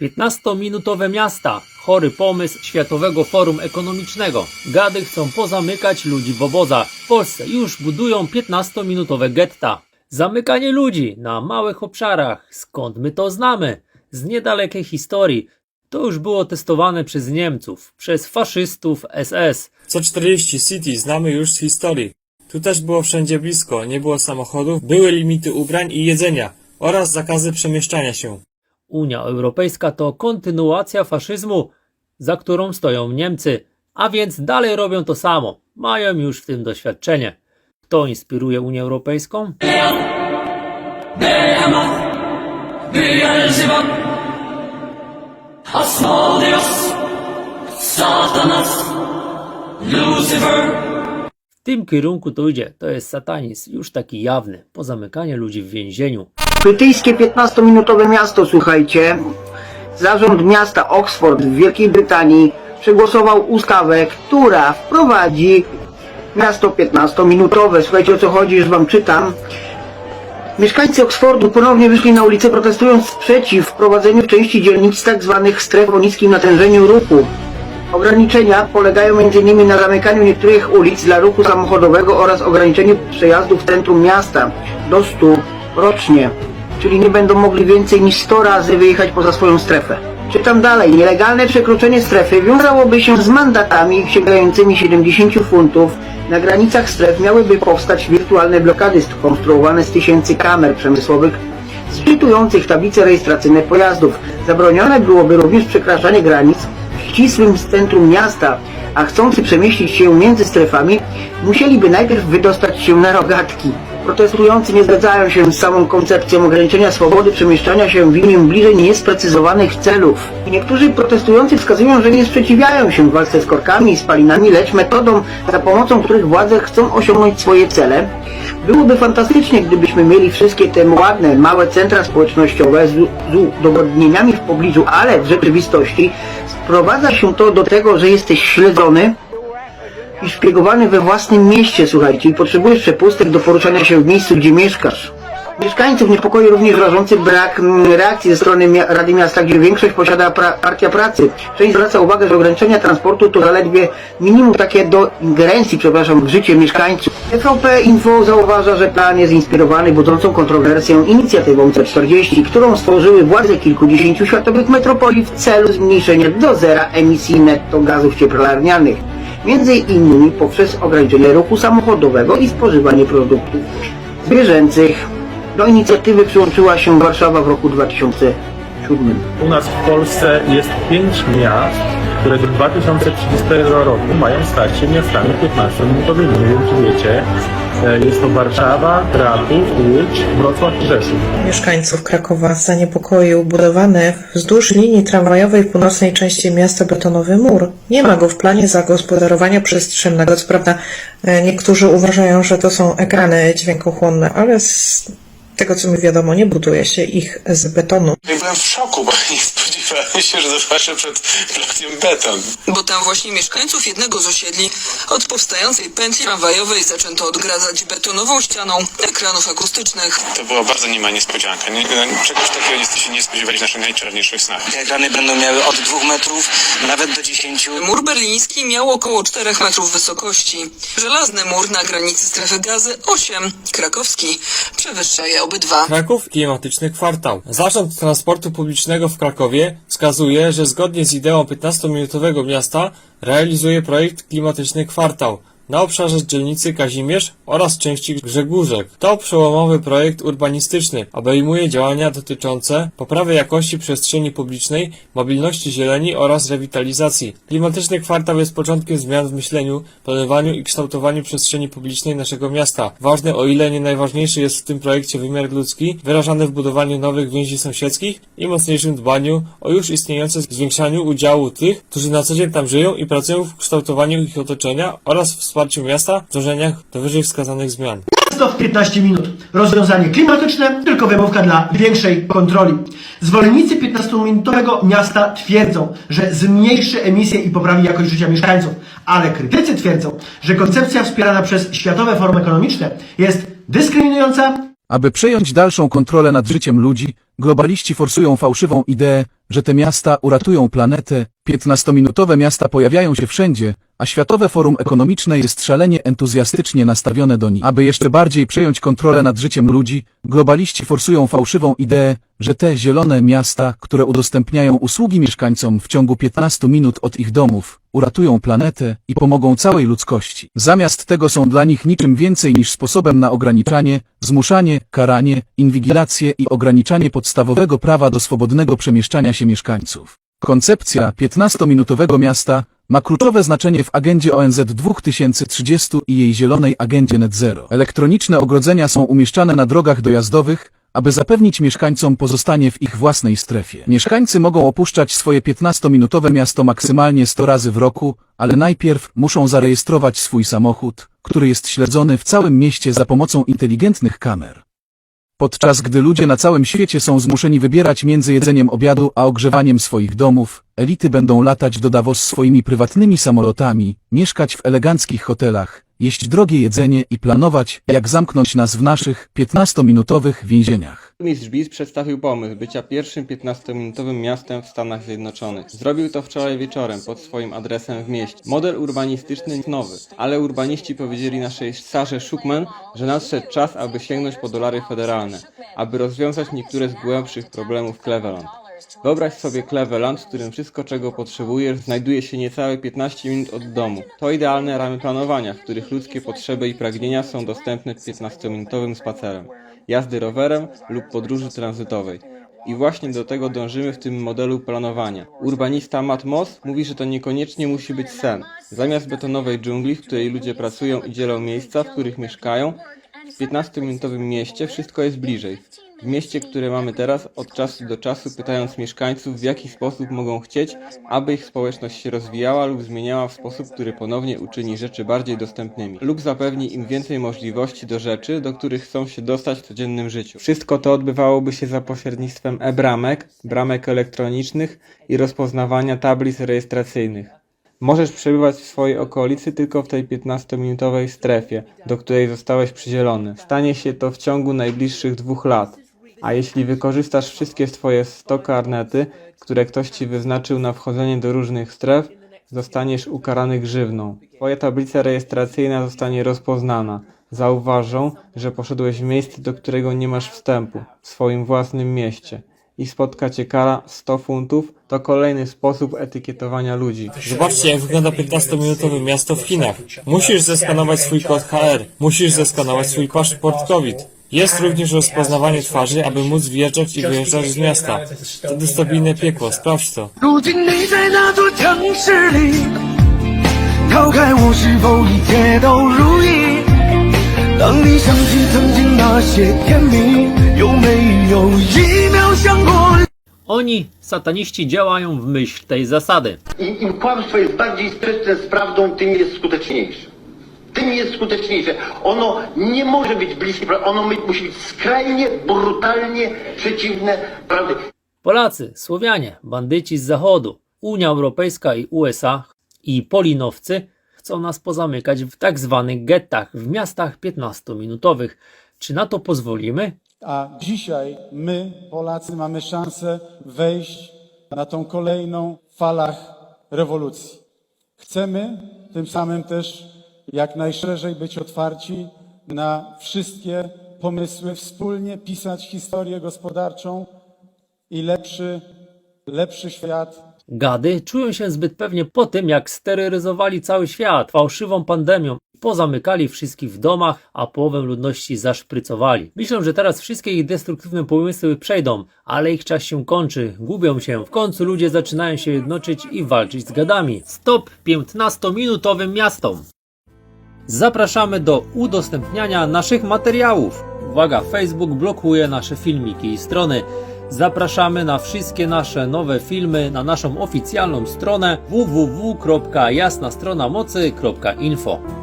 15-minutowe miasta. Chory pomysł Światowego Forum Ekonomicznego. Gady chcą pozamykać ludzi w obozach. W Polsce już budują 15-minutowe getta. Zamykanie ludzi na małych obszarach. Skąd my to znamy? Z niedalekiej historii. To już było testowane przez Niemców, przez faszystów SS. C40 City znamy już z historii. Tu też było wszędzie blisko, nie było samochodów, były limity ubrań i jedzenia oraz zakazy przemieszczania się. Unia Europejska to kontynuacja faszyzmu, za którą stoją Niemcy, a więc dalej robią to samo. Mają już w tym doświadczenie. Kto inspiruje Unię Europejską? W tym kierunku to idzie, to jest satanizm, już taki jawny, pozamykanie ludzi w więzieniu. Brytyjskie 15-minutowe miasto, słuchajcie. Zarząd miasta Oxford w Wielkiej Brytanii przegłosował ustawę, która wprowadzi miasto 15-minutowe. Słuchajcie o co chodzi, już wam czytam. Mieszkańcy Oxfordu ponownie wyszli na ulicę protestując przeciw wprowadzeniu części dzielnic tzw. stref o niskim natężeniu ruchu. Ograniczenia polegają m.in. na zamykaniu niektórych ulic dla ruchu samochodowego oraz ograniczeniu przejazdów w centrum miasta do 100 rocznie, czyli nie będą mogli więcej niż 100 razy wyjechać poza swoją strefę. Czytam dalej. Nielegalne przekroczenie strefy wiązałoby się z mandatami sięgającymi 70 funtów. Na granicach stref miałyby powstać wirtualne blokady skonstruowane z tysięcy kamer przemysłowych zczytujących tablice rejestracyjne pojazdów. Zabronione byłoby również przekraczanie granic w ścisłym centrum miasta, a chcący przemieścić się między strefami musieliby najpierw wydostać się na rogatki. Protestujący nie zgadzają się z samą koncepcją ograniczenia swobody przemieszczania się w imię bliżej niesprecyzowanych celów. Niektórzy protestujący wskazują, że nie sprzeciwiają się walce z korkami i spalinami, lecz metodą, za pomocą których władze chcą osiągnąć swoje cele. Byłoby fantastycznie, gdybyśmy mieli wszystkie te ładne, małe centra społecznościowe z, z udogodnieniami w pobliżu, ale w rzeczywistości sprowadza się to do tego, że jesteś śledzony i szpiegowany we własnym mieście, słuchajcie, i potrzebujesz przepustek do poruszania się w miejscu, gdzie mieszkasz. Mieszkańców niepokoi również rażący brak mm, reakcji ze strony Rady Miasta, gdzie większość posiada pra- Partia Pracy. Część zwraca uwagę, że ograniczenia transportu to zaledwie minimum takie do ingerencji, przepraszam, w życie mieszkańców. TVP Info zauważa, że plan jest inspirowany budzącą kontrowersję inicjatywą C40, którą stworzyły władze kilkudziesięciu światowych metropolii w celu zmniejszenia do zera emisji netto gazów cieplarnianych między innymi poprzez ograniczenie ruchu samochodowego i spożywanie produktów zwierzęcych. Do inicjatywy przyłączyła się Warszawa w roku 2007. U nas w Polsce jest pięć miast, które do 2030 roku mają stać się miastami 15-minutowymi. Nie wiem, czy wiecie. E, Jest to Warszawa, Kraków, Łódź, Wrocław i Rzeszów. Mieszkańców Krakowa zaniepokoił budowany wzdłuż linii tramwajowej w północnej części miasta betonowy mur. Nie ma go w planie zagospodarowania przestrzennego. Co prawda e, niektórzy uważają, że to są ekrany dźwiękochłonne, ale z tego co mi wiadomo, nie buduje się ich z betonu. Ja byłem w szoku, bo nie spodziewałem się, że zobaczę przed blokiem beton. Bo tam właśnie mieszkańców jednego z osiedli od powstającej pętli tramwajowej zaczęto odgradzać betonową ścianą ekranów akustycznych. To była bardzo niema niespodzianka. Nie, no, czegoś takiego nie się nie spodziewali w naszych najczarniejszych snach. Te ekrany będą miały od 2 metrów nawet do 10. Mur berliński miał około 4 metrów wysokości. Żelazny mur na granicy strefy gazy 8. Krakowski przewyższa je obydwa. Kraków klimatyczny kwartał. Zarząd transportu publicznego w Krakowie wskazuje, że zgodnie z ideą 15-minutowego miasta realizuje projekt klimatyczny kwartał na obszarze dzielnicy Kazimierz oraz części Grzegórzek. To przełomowy projekt urbanistyczny. Obejmuje działania dotyczące poprawy jakości przestrzeni publicznej, mobilności zieleni oraz rewitalizacji. Klimatyczny kwartał jest początkiem zmian w myśleniu, planowaniu i kształtowaniu przestrzeni publicznej naszego miasta. Ważny, o ile nie najważniejszy jest w tym projekcie wymiar ludzki, wyrażany w budowaniu nowych więzi sąsiedzkich i mocniejszym dbaniu o już istniejące zwiększaniu udziału tych, którzy na co dzień tam żyją i pracują w kształtowaniu ich otoczenia oraz wsparciu miasta w dążeniach do wyżej wskazanych zmian. Miasto w 15 minut. Rozwiązanie klimatyczne, tylko wymówka dla większej kontroli. Zwolennicy 15-minutowego miasta twierdzą, że zmniejszy emisję i poprawi jakość życia mieszkańców, ale krytycy twierdzą, że koncepcja wspierana przez Światowe Forum Ekonomiczne jest dyskryminująca, Aby przejąć dalszą kontrolę nad życiem ludzi, globaliści forsują fałszywą ideę że te miasta uratują planetę, 15-minutowe miasta pojawiają się wszędzie, a Światowe Forum Ekonomiczne jest szalenie entuzjastycznie nastawione do nich. Aby jeszcze bardziej przejąć kontrolę nad życiem ludzi, globaliści forsują fałszywą ideę, że te zielone miasta, które udostępniają usługi mieszkańcom w ciągu 15 minut od ich domów, uratują planetę i pomogą całej ludzkości. Zamiast tego są dla nich niczym więcej niż sposobem na ograniczanie, zmuszanie, karanie, inwigilację i ograniczanie podstawowego prawa do swobodnego przemieszczania się mieszkańców. Koncepcja 15-minutowego miasta ma kluczowe znaczenie w agendzie ONZ 2030 i jej zielonej agendzie Net Zero. Elektroniczne ogrodzenia są umieszczane na drogach dojazdowych, aby zapewnić mieszkańcom pozostanie w ich własnej strefie. Mieszkańcy mogą opuszczać swoje 15-minutowe miasto maksymalnie 100 razy w roku, ale najpierw muszą zarejestrować swój samochód, który jest śledzony w całym mieście za pomocą inteligentnych kamer. Podczas gdy ludzie na całym świecie są zmuszeni wybierać między jedzeniem obiadu a ogrzewaniem swoich domów, elity będą latać do Davos swoimi prywatnymi samolotami, mieszkać w eleganckich hotelach, jeść drogie jedzenie i planować, jak zamknąć nas w naszych 15-minutowych więzieniach. Mistrz Biz przedstawił pomysł bycia pierwszym 15-minutowym miastem w Stanach Zjednoczonych. Zrobił to wczoraj wieczorem pod swoim adresem w mieście. Model urbanistyczny nowy, ale urbaniści powiedzieli naszej Sarze Szukman, że nadszedł czas, aby sięgnąć po dolary federalne, aby rozwiązać niektóre z głębszych problemów Cleveland. Wyobraź sobie Cleveland, w którym wszystko czego potrzebujesz znajduje się niecałe 15 minut od domu. To idealne ramy planowania, w których ludzkie potrzeby i pragnienia są dostępne 15-minutowym spacerem, jazdy rowerem lub podróży tranzytowej. I właśnie do tego dążymy w tym modelu planowania. Urbanista Matt Moss mówi, że to niekoniecznie musi być sen. Zamiast betonowej dżungli, w której ludzie pracują i dzielą miejsca, w których mieszkają, w 15-minutowym mieście wszystko jest bliżej. W mieście, które mamy teraz, od czasu do czasu pytając mieszkańców, w jaki sposób mogą chcieć, aby ich społeczność się rozwijała lub zmieniała w sposób, który ponownie uczyni rzeczy bardziej dostępnymi, lub zapewni im więcej możliwości do rzeczy, do których chcą się dostać w codziennym życiu. Wszystko to odbywałoby się za pośrednictwem e-bramek, bramek elektronicznych i rozpoznawania tablic rejestracyjnych. Możesz przebywać w swojej okolicy tylko w tej 15-minutowej strefie, do której zostałeś przydzielony. Stanie się to w ciągu najbliższych dwóch lat. A jeśli wykorzystasz wszystkie swoje 100 karnety, które ktoś ci wyznaczył na wchodzenie do różnych stref, zostaniesz ukarany grzywną. Twoja tablica rejestracyjna zostanie rozpoznana. Zauważą, że poszedłeś w miejsce, do którego nie masz wstępu, w swoim własnym mieście. I spotka cię kara 100 funtów, to kolejny sposób etykietowania ludzi. Zobaczcie, jak wygląda 15-minutowe miasto w Chinach. Musisz zeskanować swój kod HR, musisz zeskanować swój paszport COVID. Jest również rozpoznawanie twarzy, aby móc wjeżdżać i wyjeżdżać z miasta. To dystopijne piekło, sprawdź to. Oni, sataniści, działają w myśl tej zasady. Im, im kłamstwo jest bardziej sprzeczne z prawdą, tym jest skuteczniejsze. Tym jest skuteczniejsze. Ono nie może być bliskie prawdy, ono my- musi być skrajnie, brutalnie przeciwne prawdy. Polacy, Słowianie, bandyci z Zachodu, Unia Europejska i USA i polinowcy chcą nas pozamykać w tak zwanych gettach, w miastach 15-minutowych. Czy na to pozwolimy? A dzisiaj my, Polacy, mamy szansę wejść na tą kolejną falach rewolucji. Chcemy tym samym też jak najszerzej być otwarci na wszystkie pomysły, wspólnie pisać historię gospodarczą i lepszy, lepszy świat Gady czują się zbyt pewnie po tym, jak steryryzowali cały świat fałszywą pandemią. Pozamykali wszystkich w domach, a połowę ludności zaszprycowali. Myślą, że teraz wszystkie ich destruktywne pomysły przejdą, ale ich czas się kończy, gubią się. W końcu ludzie zaczynają się jednoczyć i walczyć z gadami. Stop 15-minutowym miastom! Zapraszamy do udostępniania naszych materiałów. Uwaga, Facebook blokuje nasze filmiki i strony. Zapraszamy na wszystkie nasze nowe filmy na naszą oficjalną stronę www.jasnastronamocy.info.